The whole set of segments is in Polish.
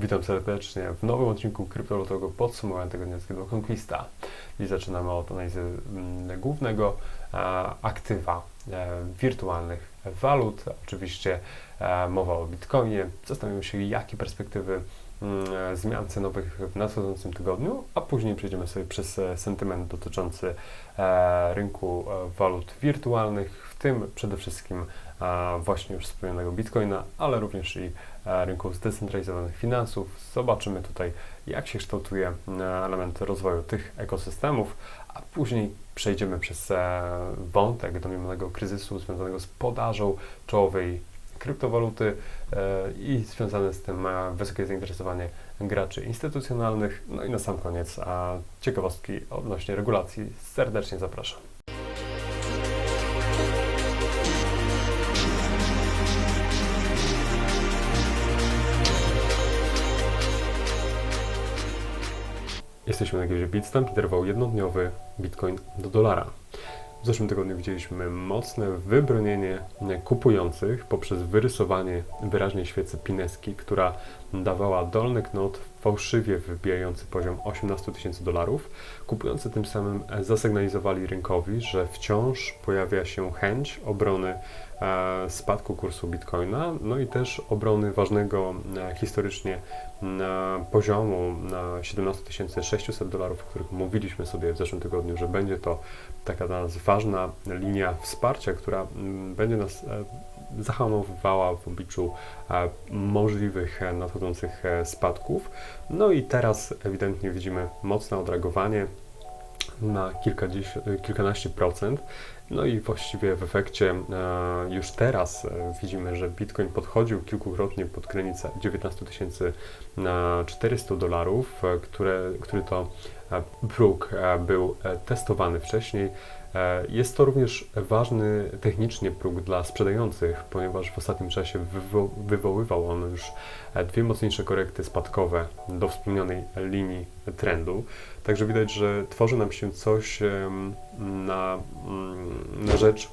Witam serdecznie w nowym odcinku kryptowalutowego podsumowania tygodniowego Conquista. I zaczynamy od analizy mm, głównego e, aktywa e, wirtualnych walut. Oczywiście e, mowa o Bitcoinie. Zastanowimy się, jakie perspektywy zmian cenowych w nadchodzącym tygodniu, a później przejdziemy sobie przez e, sentyment dotyczący e, rynku e, walut wirtualnych, w tym przede wszystkim właśnie już wspomnianego Bitcoina, ale również i rynku zdecentralizowanych finansów. Zobaczymy tutaj, jak się kształtuje e, element rozwoju tych ekosystemów, a później przejdziemy przez wątek domniemanego kryzysu związanego z podażą czołowej kryptowaluty e, i związane z tym e, wysokie zainteresowanie graczy instytucjonalnych. No i na sam koniec a ciekawostki odnośnie regulacji. Serdecznie zapraszam. Jesteśmy na giełdzie Bitstamp i trwał jednodniowy Bitcoin do dolara. W zeszłym tygodniu widzieliśmy mocne wybronienie kupujących poprzez wyrysowanie wyraźnej świecy Pineski, która dawała dolny knot fałszywie wybijający poziom 18 tysięcy dolarów. Kupujący tym samym zasygnalizowali rynkowi, że wciąż pojawia się chęć obrony e, spadku kursu Bitcoina, no i też obrony ważnego e, historycznie poziomu na 17 600 dolarów, o których mówiliśmy sobie w zeszłym tygodniu, że będzie to taka dla nas ważna linia wsparcia, która będzie nas e, zahamowywała w obliczu e, możliwych e, nadchodzących e, spadków. No i teraz ewidentnie widzimy mocne odreagowanie na kilkanaście procent. No i właściwie w efekcie już teraz widzimy, że Bitcoin podchodził kilkukrotnie pod granicę 19 400 dolarów, który to próg był testowany wcześniej. E, Jest to również ważny technicznie próg dla sprzedających, ponieważ w ostatnim czasie wywo- wywoływał on już e, dwie mocniejsze korekty spadkowe do wspomnianej linii trendu. Także widać, że tworzy nam się coś na, mm, na rzecz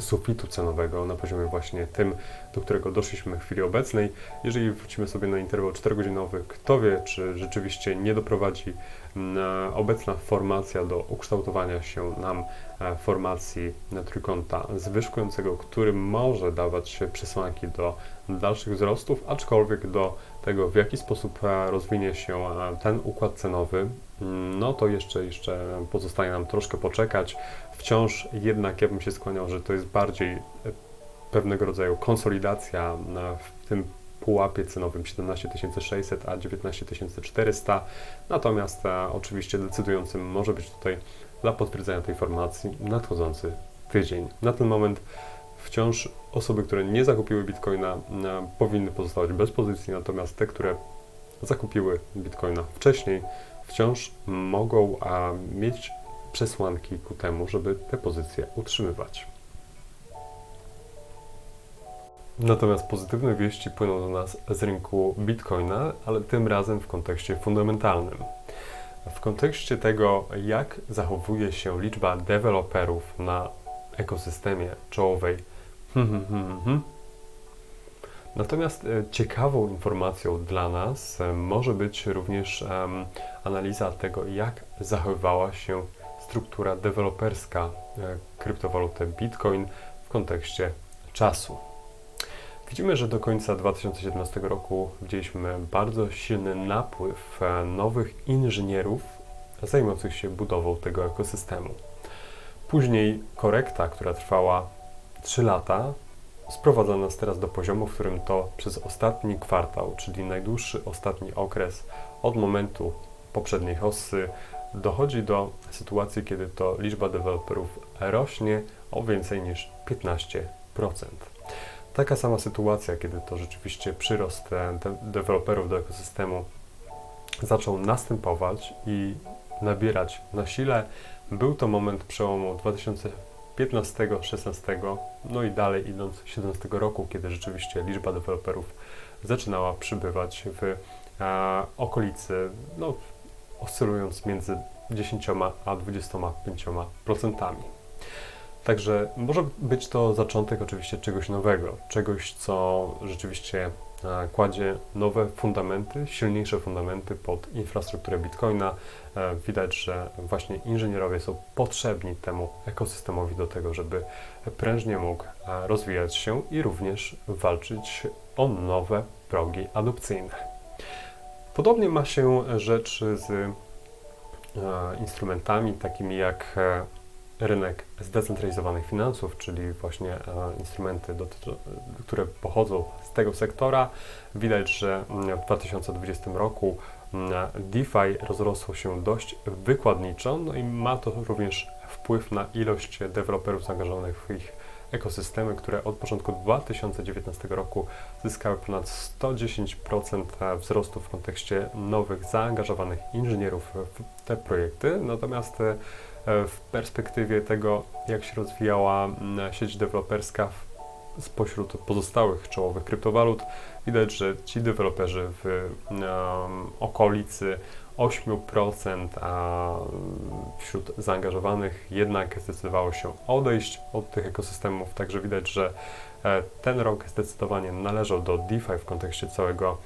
sufitu cenowego na poziomie właśnie tym, do którego doszliśmy w chwili obecnej. Jeżeli wrócimy sobie na interwał 4-godzinowy, kto wie, czy rzeczywiście nie doprowadzi mm, obecna formacja do ukształtowania się nam e, formacji trójkąta zwyżkującego, który może dawać przesłanki do dalszych wzrostów, aczkolwiek do tego, w jaki sposób e, rozwinie się e, ten układ cenowy, mm, no to jeszcze, jeszcze pozostaje nam troszkę poczekać. Wciąż jednak ja bym się skłaniał, że to jest bardziej e, pewnego rodzaju konsolidacja w tym pułapie cenowym 17 600 a 19 400. Natomiast e, oczywiście decydującym może być tutaj dla potwierdzenia tej formacji nadchodzący tydzień. Na ten moment wciąż osoby, które nie zakupiły bitcoina, e, powinny pozostawać bez pozycji, natomiast te, które zakupiły bitcoina wcześniej, wciąż mogą a, mieć przesłanki ku temu, żeby te pozycje utrzymywać. Natomiast pozytywne wieści płyną do nas z rynku bitcoina, ale tym razem w kontekście fundamentalnym. W kontekście tego, jak zachowuje się liczba deweloperów na ekosystemie czołowej. Hmm, hmm, hmm. Natomiast e, ciekawą informacją dla nas e, może być również analiza tego, jak zachowywała się struktura deweloperska e, kryptowaluty Bitcoin w kontekście czasu. Widzimy, że do końca 2017 roku widzieliśmy bardzo silny napływ e, nowych inżynierów zajmujących się budową tego ekosystemu. Później korekta, która trwała 3 lata, sprowadza nas teraz do poziomu, w którym to przez ostatni kwartał, czyli najdłuższy ostatni okres od momentu poprzedniej hossy, dochodzi do sytuacji, kiedy to liczba deweloperów rośnie o więcej niż 15%. Taka sama sytuacja, kiedy to rzeczywiście przyrost e, de- deweloperów do ekosystemu zaczął następować i nabierać na sile, był to moment przełomu 2015-16, no i dalej idąc 17 roku, kiedy rzeczywiście liczba deweloperów zaczynała przybywać w e, okolicy, no, oscylując między 10 a 25%. Także może być to zaczątek oczywiście czegoś nowego, czegoś, co rzeczywiście e, kładzie nowe fundamenty, silniejsze fundamenty pod infrastrukturę Bitcoina. E, Widać, że właśnie inżynierowie są potrzebni temu ekosystemowi do tego, żeby prężnie mógł e, rozwijać się i również walczyć o nowe progi adopcyjne. Podobnie ma się rzecz z e, instrumentami takimi jak e, rynek zdecentralizowanych finansów, czyli właśnie e, instrumenty, które pochodzą z tego sektora. Widać, że mm, w 2020 roku mm, DeFi rozrosło się dość wykładniczo, no i ma to również wpływ na ilość deweloperów zaangażowanych w ich ekosystemy, które od początku 2019 roku zyskały ponad 110% wzrostu w kontekście nowych zaangażowanych inżynierów w te projekty. Natomiast e, w perspektywie tego, jak się rozwijała mm, sieć deweloperska spośród pozostałych czołowych kryptowalut, widać, że ci deweloperzy w em, okolicy 8%, a wśród zaangażowanych jednak zdecydowało się odejść od tych ekosystemów, także widać, że e, ten rok zdecydowanie należał do DeFi w kontekście całego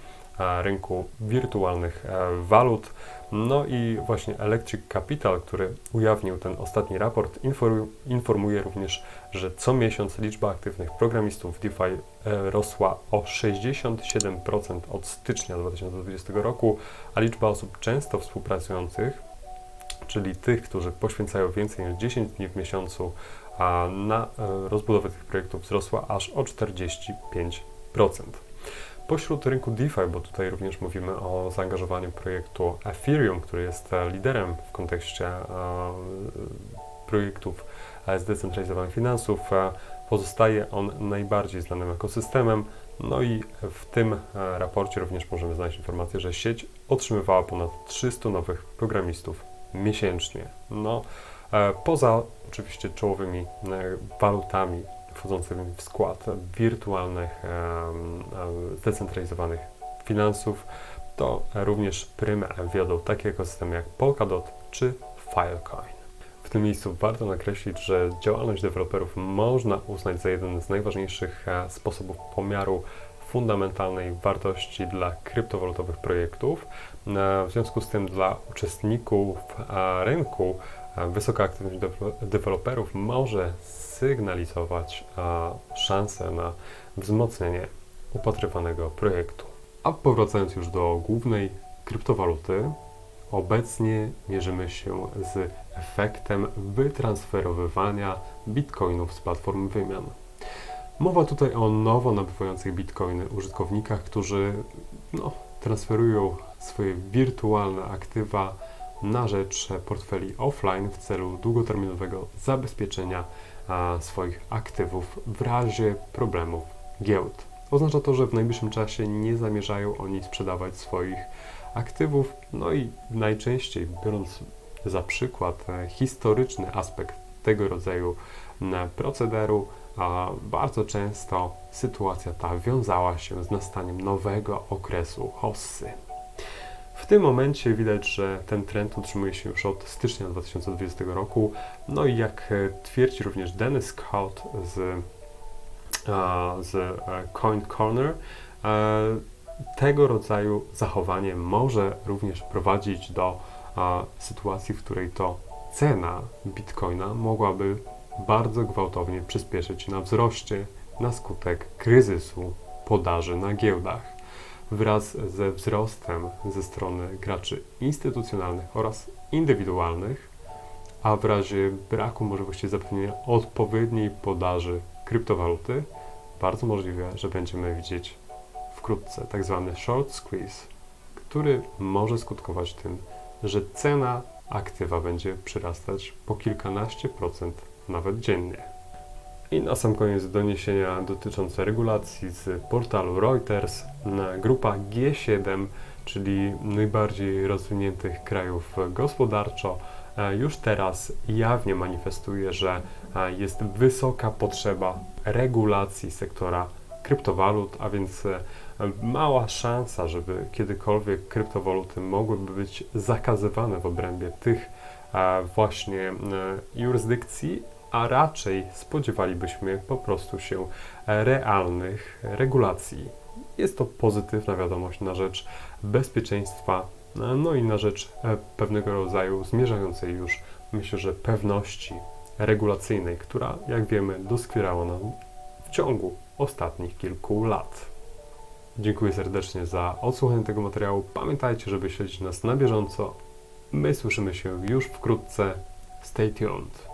rynku wirtualnych e, walut. No i właśnie Electric Capital, który ujawnił ten ostatni raport, informu- informuje również, że co miesiąc liczba aktywnych programistów DeFi e, rosła o 67% od stycznia 2020 roku, a liczba osób często współpracujących, czyli tych, którzy poświęcają więcej niż 10 dni w miesiącu na e, rozbudowę tych projektów wzrosła aż o 45%. Pośród rynku DeFi, bo tutaj również mówimy o zaangażowaniu projektu Ethereum, który jest e, liderem w kontekście e, projektów e, zdecentralizowanych finansów, pozostaje on najbardziej znanym ekosystemem. No i w tym raporcie również możemy znaleźć informację, że sieć otrzymywała ponad 300 nowych programistów miesięcznie. No, poza oczywiście czołowymi walutami wchodzącymi w skład wirtualnych, zdecentralizowanych finansów, to również prymę wiodą takie ekosystemy jak Polkadot czy Filecoin. W tym miejscu warto nakreślić, że działalność deweloperów można uznać za jeden z najważniejszych e, sposobów pomiaru fundamentalnej wartości dla kryptowalutowych projektów. E, W związku z tym dla uczestników e, rynku wysoka aktywność dewe- deweloperów może sygnalizować szansę na wzmocnienie upatrywanego projektu. A powracając już do głównej kryptowaluty, Obecnie mierzymy się z efektem wytransferowywania bitcoinów z platform wymian. Mowa tutaj o nowo nabywających bitcoiny użytkownikach, którzy no, transferują swoje wirtualne aktywa na rzecz portfeli offline w celu długoterminowego zabezpieczenia swoich aktywów w razie problemów giełd. Oznacza to, że w najbliższym czasie nie zamierzają oni sprzedawać swoich aktywów, no i najczęściej biorąc za przykład e, historyczny aspekt tego rodzaju procederu, bardzo często sytuacja ta wiązała się z nastaniem nowego okresu hossy. W tym momencie widać, że ten trend utrzymuje się już od stycznia 2020 roku. No i jak e, twierdzi również Dennis Scott z, z e, Coin Corner, e, tego rodzaju zachowanie może również prowadzić do sytuacji, w której to cena bitcoina mogłaby bardzo gwałtownie przyspieszyć na wzroście na skutek kryzysu podaży na giełdach. Wraz ze wzrostem ze strony graczy instytucjonalnych oraz indywidualnych, a w razie braku możliwości zapewnienia odpowiedniej podaży kryptowaluty, bardzo możliwe, że będziemy widzieć wkrótce tak zwany short squeeze, który może skutkować tym, że cena aktywa będzie przyrastać po kilkanaście procent nawet dziennie. I na sam koniec doniesienia dotyczące regulacji z portalu Reuters. Grupa G7, czyli najbardziej rozwiniętych krajów gospodarczo, e, już teraz jawnie manifestuje, że e, jest wysoka potrzeba regulacji sektora kryptowalut, a więc e, mała szansa, żeby kiedykolwiek kryptowaluty mogłyby być zakazywane w obrębie tych właśnie jurysdykcji, a raczej spodziewalibyśmy po prostu się realnych regulacji. jest to pozytywna wiadomość na rzecz bezpieczeństwa, no i na rzecz e, pewnego rodzaju zmierzającej już, myślę, że pewności regulacyjnej, która, jak wiemy, doskwierała nam w ciągu ostatnich kilku lat. Dziękuję serdecznie za odsłuchanie tego materiału. Pamiętajcie, żeby śledzić nas na bieżąco. My słyszymy się już wkrótce. Stay tuned.